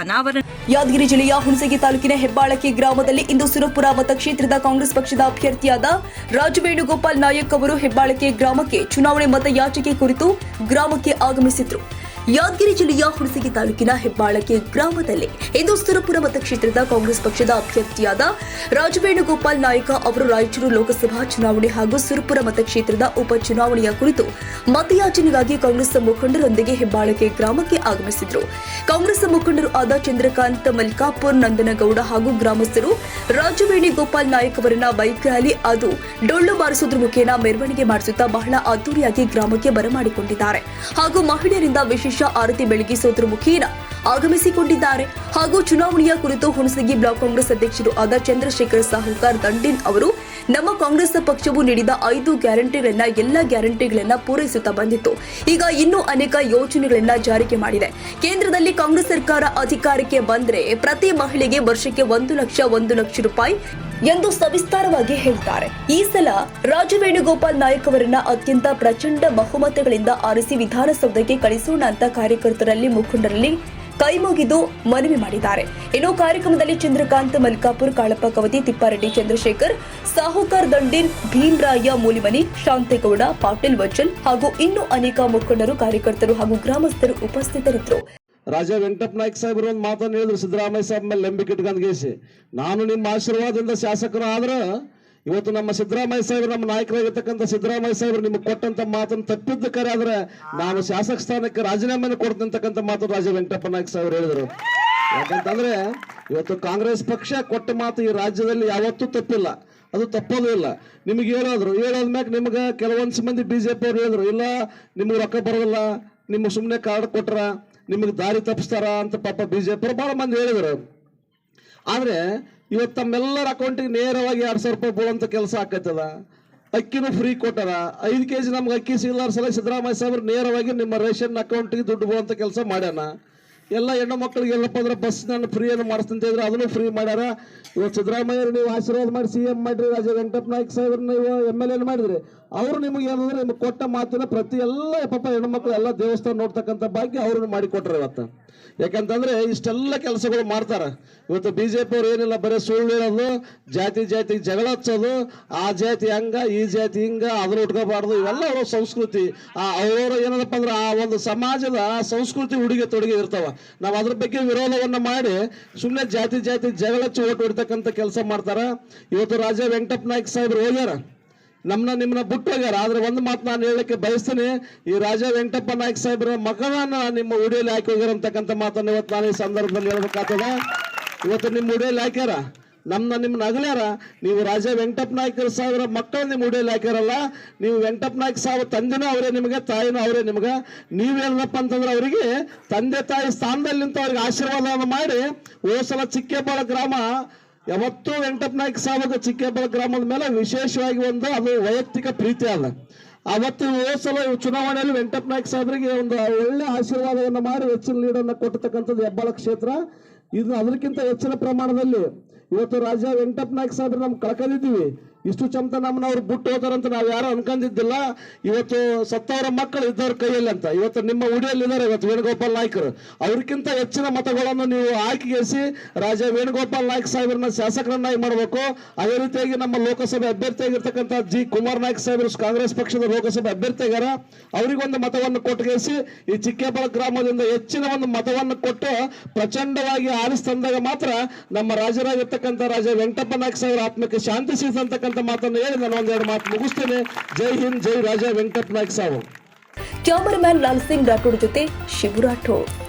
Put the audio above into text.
ಅನಾವರಣ. ಯಾದಗಿರಿ ಜಿಲ್ಲೆಯ ಹುಣಸಗಿ ತಾಲೂಕಿನ ಹೆಬ್ಬಾಳಕಿ ಗ್ರಾಮದಲ್ಲಿ ಇಂದು ಸುರಪುರ ಮತಕ್ಷೇತ್ರದ ಕಾಂಗ್ರೆಸ್ ಪಕ್ಷದ ಅಭ್ಯರ್ಥಿಯಾದ ರಾಜವೇಣುಗೋಪಾಲ್ ನಾಯಕ್ ಅವರು ಹೆಬ್ಬಾಳಕೆ ಗ್ರಾಮಕ್ಕೆ ಚುನಾವಣೆ ಮತಯಾಚಿಕೆ ಕುರಿತು ಗ್ರಾಮಕ್ಕೆ ಆಗಮಿಸಿದ್ರು. ಯಾದಗಿರಿ ಜಿಲ್ಲೆಯ ಹುಣಸಗಿ ತಾಲೂಕಿನ ಹೆಬ್ಬಾಳಕೆ ಗ್ರಾಮದಲ್ಲಿ ಇಂದು ಸುರಪುರ ಮತಕ್ಷೇತ್ರದ ಕಾಂಗ್ರೆಸ್ ಪಕ್ಷದ ಅಭ್ಯರ್ಥಿಯಾದ ರಾಜವೇಣುಗೋಪಾಲ್ ನಾಯಕ ಅವರು ರಾಯಚೂರು ಲೋಕಸಭಾ ಚುನಾವಣೆ ಹಾಗೂ ಸುರಪುರ ಮತಕ್ಷೇತ್ರದ ಉಪಚುನಾವಣೆಯ ಕುರಿತು ಮತಯಾಚನೆಗಾಗಿ ಕಾಂಗ್ರೆಸ್ ಮುಖಂಡರೊಂದಿಗೆ ಹೆಬ್ಬಾಳಕೆ ಗ್ರಾಮಕ್ಕೆ ಆಗಮಿಸಿದರು. ಕಾಂಗ್ರೆಸ್ ಮುಖಂಡರು ಆದ ಚಂದ್ರಕಾಂತ್ ಮಲ್ಕಾಪುರ್ ನಂದನಗೌಡ ಹಾಗೂ ಗ್ರಾಮಸ್ಥರು ರಾಜವೇಣಿ ಗೋಪಾಲ್ ನಾಯಕ್ ಅವರನ್ನ ಬೈಕ್ ರ್ಯಾಲಿ ಅದು ಡೊಳ್ಳು ಬಾರಿಸುವುದರ ಮುಖೇನ ಮೆರವಣಿಗೆ ಮಾಡಿಸುತ್ತಾ ಬಹಳ ಅದ್ದೂರಿಯಾಗಿ ಗ್ರಾಮಕ್ಕೆ ಬರಮಾಡಿಕೊಂಡಿದ್ದಾರೆ. ಹಾಗೂ ಮಹಿಳೆಯರಿಂದ ವಿಶೇಷ ಆರತಿ ಬೆಳಗಿಸುವುದರ ಮುಖೇನ ಆಗಮಿಸಿಕೊಂಡಿದ್ದಾರೆ. ಹಾಗೂ ಚುನಾವಣೆಯ ಕುರಿತು ಹುಣಸಗಿ ಬ್ಲಾಕ್ ಕಾಂಗ್ರೆಸ್ ಅಧ್ಯಕ್ಷರು ಆದ ಚಂದ್ರಶೇಖರ್ ಸಾಹುಕಾರ್ ದಂಡಿನ್ ಅವರು ನಮ್ಮ ಕಾಂಗ್ರೆಸ್ ಪಕ್ಷವು ನೀಡಿದ ಐದು ಗ್ಯಾರಂಟಿಗಳನ್ನ ಎಲ್ಲ ಗ್ಯಾರಂಟಿಗಳನ್ನ ಪೂರೈಸುತ್ತಾ ಬಂದಿತ್ತು. ಈಗ ಇನ್ನೂ ಅನೇಕ ಯೋಜನೆಗಳನ್ನ ಜಾರಿಗೆ ಮಾಡಿದೆ. ಕೇಂದ್ರದಲ್ಲಿ ಕಾಂಗ್ರೆಸ್ ಸರ್ಕಾರ ಅಧಿಕಾರಕ್ಕೆ ಬಂದ್ರೆ ಪ್ರತಿ ಮಹಿಳೆಗೆ ವರ್ಷಕ್ಕೆ ಒಂದು ಲಕ್ಷ ಒಂದು ಲಕ್ಷ ರೂಪಾಯಿ ಎಂದು ಸವಿಸ್ತಾರವಾಗಿ ಹೇಳ್ತಾರೆ. ಈ ಸಲ ರಾಜವೇಣುಗೋಪಾಲ್ ನಾಯಕ್ ಅವರನ್ನ ಅತ್ಯಂತ ಪ್ರಚಂಡ ಬಹುಮತಗಳಿಂದ ಆರಿಸಿ ವಿಧಾನಸೌಧಕ್ಕೆ ಕಳಿಸೋಣ ಅಂತ ಕಾರ್ಯಕರ್ತರಲ್ಲಿ ಮುಖಂಡರಲ್ಲಿ ಕೈಮುಗಿದು ಮನವಿ ಮಾಡಿದ್ದಾರೆ. ಇನ್ನು ಕಾರ್ಯಕ್ರಮದಲ್ಲಿ ಚಂದ್ರಕಾಂತ್, ಮಲ್ಕಾಪುರ್, ಕಾಳಪ್ಪ, ಕವತಿ, ತಿಪ್ಪಾರೆಡ್ಡಿ, ಚಂದ್ರಶೇಖರ್, ಸಾಹುಕಾರ್ ದಂಡಿನ್ ಭೀಮರಾಯ, ಮೂಲಿಮನಿ, ಶಾಂತೇಗೌಡ, ಪಾಟೀಲ್ ವಚಲ್ ಹಾಗೂ ಇನ್ನೂ ಅನೇಕ ಮುಖಂಡರು, ಕಾರ್ಯಕರ್ತರು ಹಾಗೂ ಗ್ರಾಮಸ್ಥರು ಉಪಸ್ಥಿತರಿದ್ದರು. ರಾಜ ವೆಂಕಟಪ್ಪ ನಾಯ್ಕ ಸಾಹೇಬ್ರು ಒಂದು ಮಾತನ್ನು ಹೇಳಿದ್ರು, ಸಿದ್ದರಾಮಯ್ಯ ಸಾಹೇಬ್ ಮೇಲೆ ನಂಬಿಕೆ ಇಟ್ಕೊಂಡು ಗೇಸಿ. ನಾನು ನಿಮ್ಮ ಆಶೀರ್ವಾದದಿಂದ ಶಾಸಕರು ಆದ್ರೆ ಇವತ್ತು ನಮ್ಮ ಸಿದ್ದರಾಮಯ್ಯ ಸಾಹೇಬ್ರು ನಮ್ಮ ನಾಯಕರಾಗಿರ್ತಕ್ಕಂಥ ಸಿದ್ದರಾಮಯ್ಯ ಸಾಹೇಬ್ರು ನಿಮಗೆ ಕೊಟ್ಟಂತ ಮಾತನ್ನು ತಪ್ಪಿದ್ದ ಕರೆ ಆದ್ರೆ ನಾನು ಶಾಸಕ ಸ್ಥಾನಕ್ಕೆ ರಾಜೀನಾಮೆನ ಕೊಡ್ತಕ್ಕಂಥ ಮಾತು ರಾಜ ವೆಂಕಟಪ್ಪ ನಾಯ್ಕ ಸಾಹೇಬ್ರು ಹೇಳಿದರು. ಯಾಕಂತಂದ್ರೆ ಇವತ್ತು ಕಾಂಗ್ರೆಸ್ ಪಕ್ಷ ಕೊಟ್ಟ ಮಾತು ಈ ರಾಜ್ಯದಲ್ಲಿ ಯಾವತ್ತೂ ತಪ್ಪಿಲ್ಲ. ಅದು ತಪ್ಪೋದು ಇಲ್ಲ. ನಿಮಗೆ ಹೇಳೋದ್ರು ಹೇಳೋದ್ಮ್ಯಾಗ ನಿಮ್ಗೆ ಕೆಲವೊಂದು ಮಂದಿ ಬಿಜೆಪಿ ಅವ್ರು ಹೇಳಿದ್ರು, ಇಲ್ಲ, ನಿಮ್ಗೆ ರೊಕ್ಕ ಬರೋದಿಲ್ಲ, ನಿಮ್ಗೆ ಸುಮ್ಮನೆ ಕಾರ್ಡ್ ಕೊಟ್ರ ನಿಮಗೆ ದಾರಿ ತಪ್ಪಿಸ್ತಾರ ಅಂತ ಪಾಪ ಬಿಜೆಪಿ ಪಿ ಭಾಳ ಮಂದಿ ಹೇಳಿದರು. ಆದರೆ ಇವತ್ತು ತಮ್ಮೆಲ್ಲರ ಅಕೌಂಟಿಗೆ ನೇರವಾಗಿ ಎರಡು ಸಾವಿರ ರೂಪಾಯಿ ಬೀಳುವಂತ ಕೆಲಸ ಆಕೈತದ ಅಕ್ಕಿನೂ ಫ್ರೀ ಕೊಟ್ಟಾರ. ಐದು ಕೆ ಜಿ ನಮ್ಗೆ ಅಕ್ಕಿ ಸಿಗಲಾರ ಸಲ ಸಿದ್ದರಾಮಯ್ಯ ಸಾಹೇಬ್ರು ನೇರವಾಗಿ ನಿಮ್ಮ ರೇಷನ್ ಅಕೌಂಟಿಗೆ ದುಡ್ಡು ಬೀಳುವಂತ ಕೆಲಸ ಮಾಡ್ಯಾನ. ಎಲ್ಲ ಹೆಣ್ಣು ಮಕ್ಕಳಿಗೆ ಎಲ್ಲಪ್ಪ ಅಂದ್ರೆ ಬಸ್ ನಾನು ಫ್ರೀ ಏನು ಮಾಡಿಸ್ತೀನಿ ಅಂತ ಇದ್ರೆ ಅದನ್ನು ಫ್ರೀ ಮಾಡ್ಯಾರ. ಇವತ್ತು ಸಿದ್ದರಾಮಯ್ಯ ನೀವು ಆಶೀರ್ವಾದ ಮಾಡಿ ಸಿ ಎಂ ಮಾಡಿರಿ, ರಾಜ ವೆಂಕಟಪ್ಪ ನಾಯ್ಕ ಸಾಹೇಬ್ರ ನೀವು ಎಂ ಎಲ್ ಎನ್ ಮಾಡಿದ್ರಿ. ಅವರು ನಿಮಗೆ ಏನಂದ್ರೆ ನಿಮ್ಗೆ ಕೊಟ್ಟ ಮಾತಿನ ಪ್ರತಿ ಎಲ್ಲ ಪಾಪ ಹೆಣ್ಮಕ್ಳು ಎಲ್ಲ ದೇವಸ್ಥಾನ ನೋಡ್ತಕ್ಕಂಥ ಭಾಗ್ಯ ಅವ್ರನ್ನ ಮಾಡಿ ಕೊಟ್ರೆ ಇವತ್ತು. ಯಾಕಂತಂದ್ರೆ ಇಷ್ಟೆಲ್ಲ ಕೆಲಸಗಳು ಮಾಡ್ತಾರ. ಇವತ್ತು ಬಿಜೆಪಿ ಅವ್ರು ಏನಿಲ್ಲ, ಬರೀ ಸುಳ್ಳು ಹೇಳೋದು, ಜಾತಿ ಜಾತಿ ಜಗಳ ಹಚ್ಚೋದು, ಆ ಜಾತಿ ಹಂಗ, ಈ ಜಾತಿ ಹಿಂಗ, ಅದನ್ನ ಉಟ್ಕೋಬಾರ್ದು, ಇವೆಲ್ಲ ಅವ್ರ ಸಂಸ್ಕೃತಿ. ಆ ಅವರು ಏನದಪ್ಪ ಅಂದ್ರೆ ಆ ಒಂದು ಸಮಾಜದ ಸಂಸ್ಕೃತಿ ಉಡುಗೆ ತೊಡುಗೆ ಇರ್ತಾವ. ನಾವು ಅದ್ರ ಬಗ್ಗೆ ವಿರೋಧವನ್ನ ಮಾಡಿ ಸುಮ್ಮನೆ ಜಾತಿ ಜಾತಿ ಜಗಳ ಹಚ್ಚಿ ಓಟ್ ಹೊಡಿತಕ್ಕಂಥ ಕೆಲಸ ಮಾಡ್ತಾರ. ಇವತ್ತು ರಾಜ ವೆಂಕಟಪ್ಪ ನಾಯ್ಕ ಸಾಹೇಬ್ರು ಹೋಗ್ಯಾರ. ನಮ್ಮನ್ನ ನಿಮ್ಮನ್ನ ಬಿಟ್ಟು ಹೋಗ್ಯಾರ ಆದ್ರೆ ಒಂದು ಮಾತು ನಾನು ಹೇಳಕ್ಕೆ ಬಯಸ್ತೇನೆ, ಈ ರಾಜ ವೆಂಕಟಪ್ಪ ನಾಯ್ಕ ಸಾಹೇಬರ ಮಗನನ್ನ ನಿಮ್ಮ ಉಡಿಯಲ್ಲಿ ಹಾಕಿ ಹೋಗ್ಯಾರ ಅಂತಕ್ಕಂಥ ಮಾತನ್ನ ಇವತ್ತು ನಾನು ಈ ಸಂದರ್ಭದಲ್ಲಿ ಹೇಳ್ಬೇಕಾಗ್ತದ. ಇವತ್ತು ನಿಮ್ಮ ಉಡಿಯಲ್ಲಿ ಹಾಕ್ಯಾರ. ನಮ್ಮನ್ನ ನಿಮ್ಮ ಅಗಲ್ಯಾರ ನೀವು ರಾಜ ವೆಂಕಟಪ್ಪ ನಾಯ್ಕರ ಸಾವಿರ ಮಕ್ಕಳು ನಿಮ್ಮ ಉಡಿಯಲ್ಲಿ ಹಾಕ್ಯಾರಲ್ಲ, ನೀವು ವೆಂಕಟಪ್ಪ ನಾಯ್ಕ ಸಾವಿರ ತಂದೆನೂ ಅವರೇ ನಿಮಗೆ, ತಾಯಿನೂ ಅವರೇ ನಿಮಗೆ. ನೀವೇನಪ್ಪ ಅಂತಂದ್ರೆ ಅವರಿಗೆ ತಂದೆ ತಾಯಿ ಸ್ಥಾನದಲ್ಲಿ ನಿಂತು ಅವ್ರಿಗೆ ಆಶೀರ್ವಾದವನ್ನು ಮಾಡಿ ಓಸಲ ಚಿಕ್ಕೇಬಾಳ ಗ್ರಾಮ ಯಾವತ್ತೂ ವೆಂಕಟಪ್ಪ ಸಾಹೇಬ ಚಿಕ್ಕೇಬಾಳ ಗ್ರಾಮದ ಮೇಲೆ ವಿಶೇಷವಾಗಿ ಒಂದು ಅದು ವೈಯಕ್ತಿಕ ಪ್ರೀತಿ ಅಲ್ಲ. ಅವತ್ತು ಸಲ ಚುನಾವಣೆಯಲ್ಲಿ ವೆಂಕಟಪ್ಪ ನಾಯ್ಕ ಸಾಹೇಬರಿಗೆ ಒಂದು ಒಳ್ಳೆ ಆಶೀರ್ವಾದವನ್ನು ಮಾಡಿ ಹೆಚ್ಚಿನ ಲೀಡನ್ನು ಕೊಟ್ಟತಕ್ಕಂಥದ್ದು ಹೆಬ್ಬಾಳ ಕ್ಷೇತ್ರ. ಇದು ಅದಕ್ಕಿಂತ ಹೆಚ್ಚಿನ ಪ್ರಮಾಣದಲ್ಲಿ ಇವತ್ತು ರಾಜ ವೆಂಕಟಪ್ಪ ನಾಯ್ಕ ಸಾಹೇಬ್ರು ನಮ್ಗೆ ಕಳ್ಕೊಂಡಿದ್ದೀವಿ. ಇಷ್ಟು ಚಮತ ನಮ್ಮನ್ನ ಅವ್ರು ಬಿಟ್ಟು ಹೋದಾರಂತ ನಾವು ಯಾರು ಅನ್ಕೊಂಡಿದ್ದಿಲ್ಲ ಇವತ್ತು ಸತ್ತವರ ಮಕ್ಕಳು ಇದ್ದವ್ರ ಕೈಯಲ್ಲಿ ಅಂತ. ಇವತ್ತು ನಿಮ್ಮ ಉಡಿಯಲ್ಲಿ ಇದ್ದಾರೆ ಇವತ್ತು ವೇಣುಗೋಪಾಲ್ ನಾಯ್ಕರು. ಅವ್ರಿಗಿಂತ ಹೆಚ್ಚಿನ ಮತಗಳನ್ನು ನೀವು ಆಯ್ಕೆಗೆಸಿ ರಾಜ ವೇಣುಗೋಪಾಲ್ ನಾಯ್ಕ ಸಾಹೇಬ್ರನ್ನ ಶಾಸಕರನ್ನಾಗಿ ಮಾಡಬೇಕು. ಅದೇ ರೀತಿಯಾಗಿ ನಮ್ಮ ಲೋಕಸಭೆ ಅಭ್ಯರ್ಥಿಯಾಗಿರ್ತಕ್ಕಂಥ ಜಿ ಕುಮಾರ್ ನಾಯ್ಕ ಸಾಹೇಬರು ಕಾಂಗ್ರೆಸ್ ಪಕ್ಷದ ಲೋಕಸಭೆ ಅಭ್ಯರ್ಥಿಯಾಗಾರ ಅವರಿಗೊಂದು ಮತವನ್ನು ಕೊಟ್ಟುಗೆಸಿ ಈ ಚಿಕ್ಕೇಬಳ ಗ್ರಾಮದಿಂದ ಹೆಚ್ಚಿನ ಒಂದು ಮತವನ್ನು ಕೊಟ್ಟು ಪ್ರಚಂಡವಾಗಿ ಆರಿಸ್ತಂದಾಗ ಮಾತ್ರ ನಮ್ಮ ರಾಜರಾಗಿರ್ತಕ್ಕಂಥ ರಾಜ ವೆಂಕಟಪ್ಪ ನಾಯ್ಕ ಸಾಹೇಬರ ಆತ್ಮಕ್ಕೆ ಶಾಂತಿ ಸಿಗತಕ್ಕಂಥ ಮಾತನ್ನು ಹೇಳಿ ನಾನು ಒಂದೆರಡು ಮಾತು ಮುಗಿಸ್ತೇನೆ. ಜೈ ಹಿಂದ್, ಜೈ ರಾಜ ವೆಂಕಟಪ್ಪ ನಾಯ್ಕ ಸಾವು. ಕ್ಯಾಮರಾಮ್ಯಾನ್ ಲಾಲ್ ಸಿಂಗ್ ರಾಠೋಡ್ ಜೊತೆ ಶಿವು ರಾಠೋಡ್